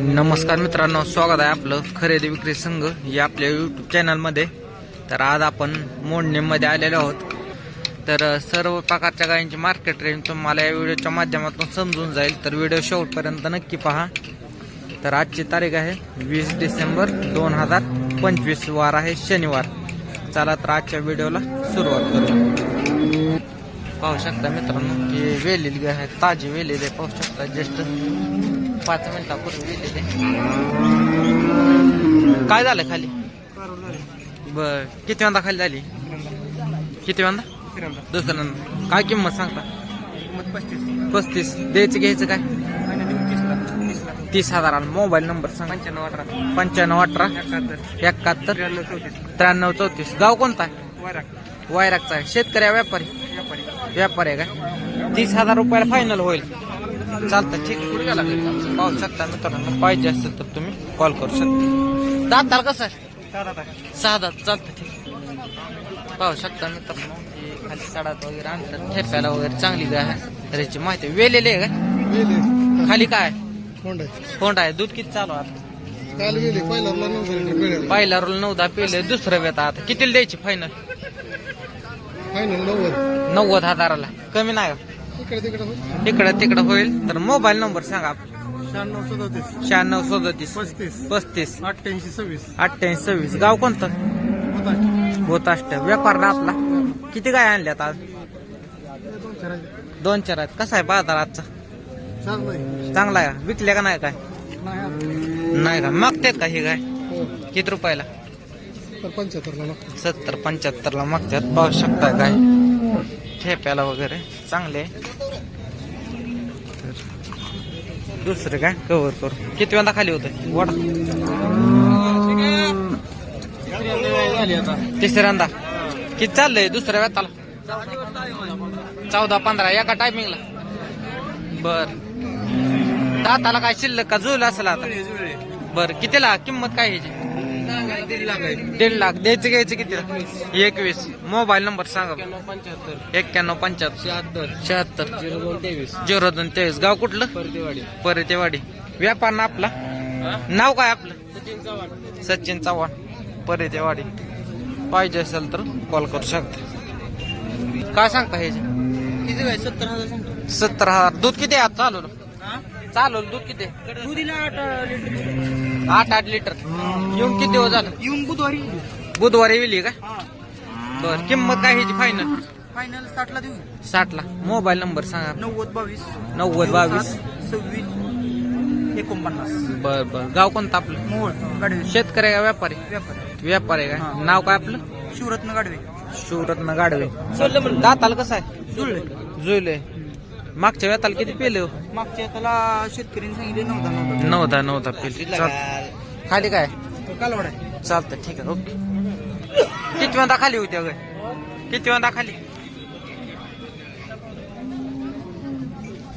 नमस्कार मित्रांनो स्वागत आहे आपलं खरेदी विक्री संघ या आपल्या यूट्यूब चॅनलमध्ये तर आज आपण मोडणीमध्ये आलेलो आहोत. तर सर्व प्रकारच्या गायींची मार्केट रेंज तुम्हाला या व्हिडिओच्या माध्यमातून समजून जाईल. तर व्हिडिओ शेवटपर्यंत नक्की पहा. तर आजची तारीख आहे वीस डिसेंबर दोन हजार पंचवीस. वार आहे शनिवार. चला तर आजच्या व्हिडिओला सुरुवात करू पाहू शकता मित्रांनो की वेलेली गाय आहे ताजी वेलेली आहे. पाहू शकता जस्ट पाच मिनिटापूर्वी वेलेली काय झालं खाली? बर. किती वांदा खाली झाली? किती वांदा दुसऱ्यांदा काय किंमत सांगता? पस्तीस. द्यायचं घ्यायचं काय? तीस हजाराला. मोबाईल नंबर सांग. पंच्याण्णव अठरा. पंच्याण्णव अठरा. एकाहत्तर. त्र्याण्णव चौतीस. गाव कोणता वायरागचा आहे. शेतकरी व्यापारी? व्यापारी. आहे का? तीस हजार रुपयाला फायनल होईल. चालतं ठीक आहे. पाहू शकता मित्रांनो पाहिजे असेल तर तुम्ही कॉल करू शकता. दातार कसं आहे? दादा सहा दात चालतं ठीक पाहू शकता मित्रांनो खाली सडात वगैरे आणतात ठेप्याला वगैरे चांगली गाय आहे. तर याची माहिती वेलेली आहे का? खाली काय? कोंड आहे. दूध किती चालू आहे आता? काल गेले पहिला रोल नऊ दहा पिले दुसरं वेता आता. कितीला द्यायची फायनल फायनल नव्वद. नव्वद हजाराला. कमी नाही? इकडे तिकडे होईल. इकडं तिकडं होईल तर मोबाईल नंबर सांगा शहाण्णव सदतीस. शहाण्णव सदतीस. पस्तीस. पस्तीस. अठ्ठ्याऐंशी सव्वीस. अठ्ठ्याऐंशी सव्वीस. गाव कोणतं? होत अष्ट व्यापार आपला. किती गाय आणल्यात आज? दोन चार आहेत. कसा आहे बाजार आजचा? चांगलं चांगला आहे. का? विकल्या का नाही काय? नाही का? मागतात का ही गाय? किती रुपयाला? सत्तर पंच्याहत्तर ला मागतात. पाहू शकता गाय ठेप्याला वगैरे. चांगले. आहे. तर दुसरं काय? कव्हर करू. किती वेळा खाली होतं तिसऱ्यांदा. किती चाललंय दुसऱ्या वेताला? चौदा पंधरा एका टायमिंगला बर. दाताला काय शिल्लक का जुळलं असेल आता? बर कितीला? किंमत काय ह्याची दीड लाख द्यायचं घ्यायचं किती? एकवीस. मोबाईल नंबर सांगा. पंच्याहत्तर. एक्क्याण्णव पंच्याहत्तर. शहात्तर. शहात्तर. झिरो दोन तेवीस. झिरो दोन तेवीस. गाव कुठलं? परतेवाडी. परतेवाडी. व्यापार ना आपला? नाव काय आपलं? सचिन चव्हाण. सचिन चव्हाण. परतेवाडी. पाहिजे असेल तर कॉल करू शकता. काय सांगता किती काय सत्तर हजार सत्तर हजार. दूध किती आहे आज? चालू चालू दूध किती? दुधीला आठ लिटर. आठ आठ लिटर. येऊन किती दिवस झालं? येऊन बुधवारी. बुधवारी विली का? बर किंमत काय ह्याची? फायनल फायनल साठला देऊ. साठ ला मोबाईल नंबर सांगा. नव्वद बावीस. नव्वद बावीस. सव्वीस एकोणपन्नास. बर बर. गाव कोणतं आपलं? मोहोळ गाडवे. शेतकरी का व्यापारी? व्यापारी. व्यापारी का? हा. नाव काय आपलं? शिवरत्न गाडवे. शिवरत्न गाडवे. दाताला कसं आहे? जुळले. जुळले मागच्या वेताला किती पेले? मागच्या त्याला शेतकऱ्यांनी सांगितले नव्हता नव्हता नव्हता नव्हता पेले. चाल- खाली काय? कालवड आहे. चालतं ठीक आहे ओके. किती वेळा खाली होती अगं? किती वेळा खाली?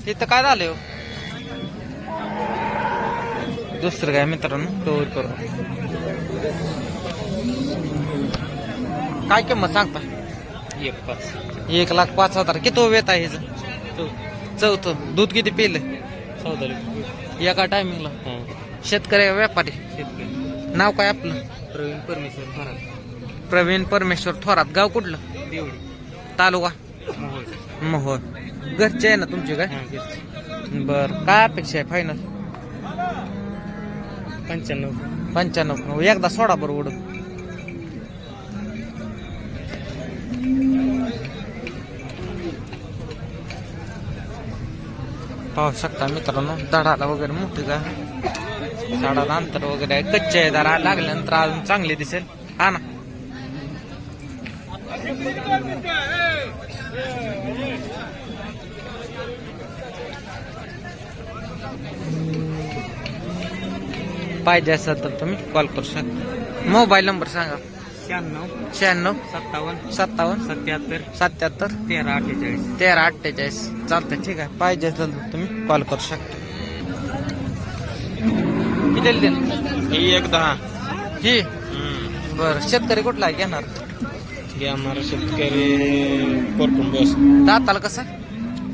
तिथं काय झालं हो? दुसरं काय मित्रांनो? कवर करू. काय किंमत सांगता? एक पाच. एक लाख पाच हजार. किती वेत आहे ह्याचं चौथं. दूध किती पिलं? चौदा लिटर एका टायमिंगला शेतकरी व्यापारी? शेतकरी. नाव काय आपलं? प्रवीण परमेश्वर महाराज प्रवीण परमेश्वर थोरात. गाव कुठलं? देवडी तालुका? मोहोळ. मोहोळ. घरचे आहे ना तुमचे काय? हां बर. काय अपेक्षा आहे फायनल पंच्याण्णव. पंच्याण्णव. एकदा सोडा बरं उडून. पाहू शकता मित्रांनो दडाला वगैरे मोठी का? झाडाला अंतर वगैरे आहे. कच्चे आहे दारा लागल्यानंतर अजून चांगले दिसेल. हा ना. पाहिजे असेल तर तुम्ही कॉल करू शकता. मोबाईल नंबर सांगा. शहाण्णव. शहाण्णव. सत्तावन्न. सत्तावन्न. सत्याहत्तर. सत्याहत्तर. तेरा अठ्ठेचाळीस. तेरा अठ्ठेचाळीस. चालतं ठीक आहे. पाहिजे असेल तर तुम्ही कॉल करू शकता. किती देईल ही एक दहा. ही? बर शेतकरी कुठला आहे? घेणार. हे आम्हाला शेतकरी कोरटून बस. दाताला कसं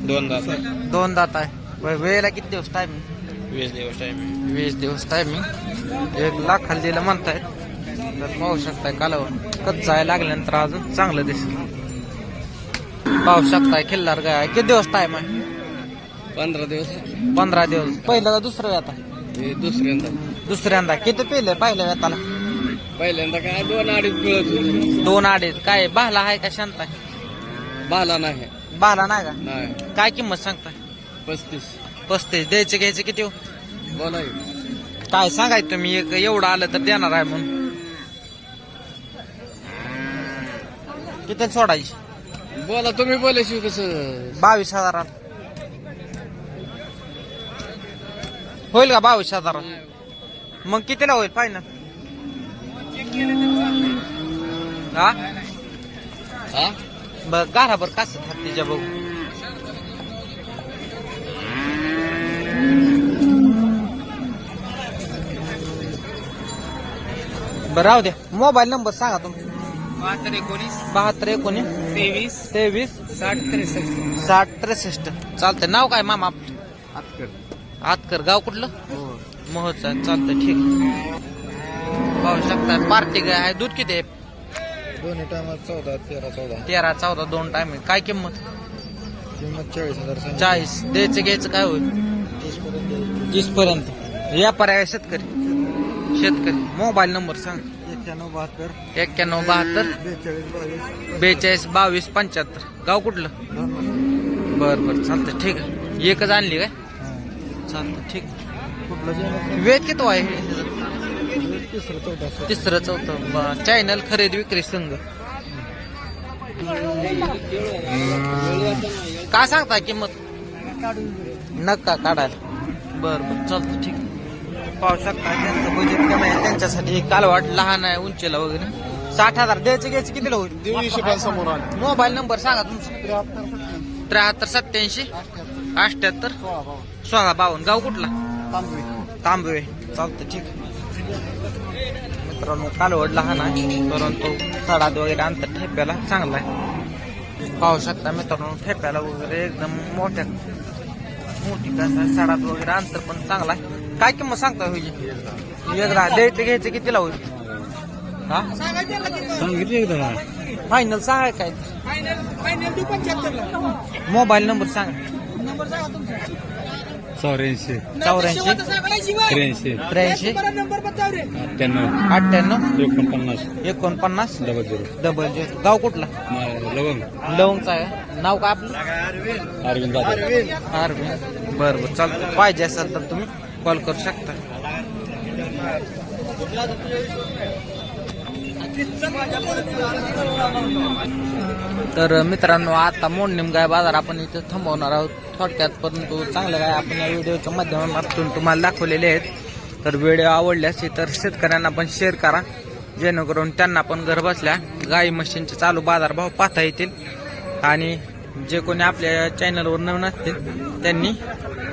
दोन दात. दोन दात आहे. वे- वेळेला किती दिवस टाइम वीस दिवस टाइम वीस दिवस टायमिंग एक लाखाला दिलं म्हणतायत. तर पाहू शकताय कालावर कच जायला लागल्यानंतर अजून चांगलं दिसेल. पाहू शकताय खिल्लार गाय किती दिवस टाइम आहे? पंधरा दिवस. पंधरा दिवस. पहिलं का दुसरं आता? हे दुसऱ्यांदा. दुसऱ्यांदा. किती पिले पहिल्या वेताला? पहिल्यांदा काय? दोन अडीच होते. दोन अडीच. काय बाला आहे का शांत आहे? बाला नाही. बाला नाही का? नाही. काय किंमत सांगताय? पस्तीस. पस्तीस. द्यायचे घ्यायचे किती हो? बोला काय सांगायचं तुम्ही? एक एवढं आलं तर देणार आहे म्हणून. किती सोडायची. बोला तुम्ही बोलायची कसं? बावीस हजारात. होईल का बावीस हजारात? मग कितीला होईल फायनल हा? हा? बर गारा बर कस तिच्या बघू बरं राहू द्या. मोबाईल नंबर सांगा तुम्ही. बहात्तर एकोणीस बहात्तर एकोणीस तेवीस तेवीस साठ त्रेसष्ट. साठ त्रेसष्ट. चालतंय. नाव काय मामा? आतकर. आतकर. गाव कुठलं? हो. मोहचा चालतंय. ठीक पाहू शकता. पार्टी काय आहे? दूध किती आहे? दोन्ही टायमात चौदा तेरा चौदा. तेरा चौदा दोन टाइम आहे. काय किंमत? किंमत चाळीस हजार. चाळीस. द्यायचं घ्यायचं काय होईल? तीस पर्यंत द्यायची. तीस पर्यंत व्यापार आहे शेतकरी. शेतकरी. मोबाईल नंबर सांग. एक्क्याण्णव बहात्तर. एक्क्याण्णव बहात्तर. बेचाळीस बावीस. पंच्याहत्तर. गाव कुठलं? बर बर. चालतं ठीक आहे. एकच आणली काय. चालतं ठीक कुठलं वेळ किती आहे? तिसरं चौथं. चॅनल खरेदी विक्री संघ. काय सांगता किंमत? नका काढायला. बर बर. चालतं ठीक पाहू शकता त्यांचं बजेट कमी आहे त्यांच्यासाठी कालवाट लहान आहे उंचीला वगैरे. साठ हजार द्यायचे घ्यायचे कितीला होईल? समोर मोबाईल नंबर सांगा तुमचा. त्र्याहत्तर सत्याऐंशी अठ्याहत्तर सोळा बावन्न. गाव कुठला? तांबे तांबवे. चालतं ठीक. मित्रांनो कालवड लहान आहे परंतु सडात वगैरे अंतर ठेप्याला चांगला आहे. पाहू शकता मित्रांनो ठेप्याला वगैरे एकदम मोठ्या मोठी कसं सडात वगैरे अंतर पण चांगला आहे. काय किंमत सांगता होईल? एकदा द्यायचं घ्यायचं कितीला होईल? हा? सांगितले एकदा. फायनल सांगा काय? मोबाईल नंबर सांगा. चौऱ्याऐंशी. चौऱ्याऐंशी. त्र्याऐंशी. त्र्याऐंशी. अठ्ठ्याण्णव. अठ्ठ्याण्णव. एकोणपन्नास. एकोणपन्नास. Double zero. Double zero. गाव कुठला? लवंग. लवंगचा आहे. नाव काय आपलं? अरविंद अरविंद. बरं बरं. चालतं पाहिजे असेल तर तुम्ही. कॉल करू शकता. तर मित्रांनो आता मोडणीम गाय बाजार आपण इथं थांबवणार आहोत. थोडक्यात परंतु चांगलं काय आपण या व्हिडिओच्या माध्यमातून तुम्हाला दाखवलेले आहेत. तर व्हिडिओ आवडल्यास तर शेतकऱ्यांना पण शेअर करा. जेणेकरून त्यांना पण घर बसल्या गाई मशीनचे चालू बाजारभाव पाहता येतील. आणि जे कोणी आपल्या चॅनलवर नवीन असतील त्यांनी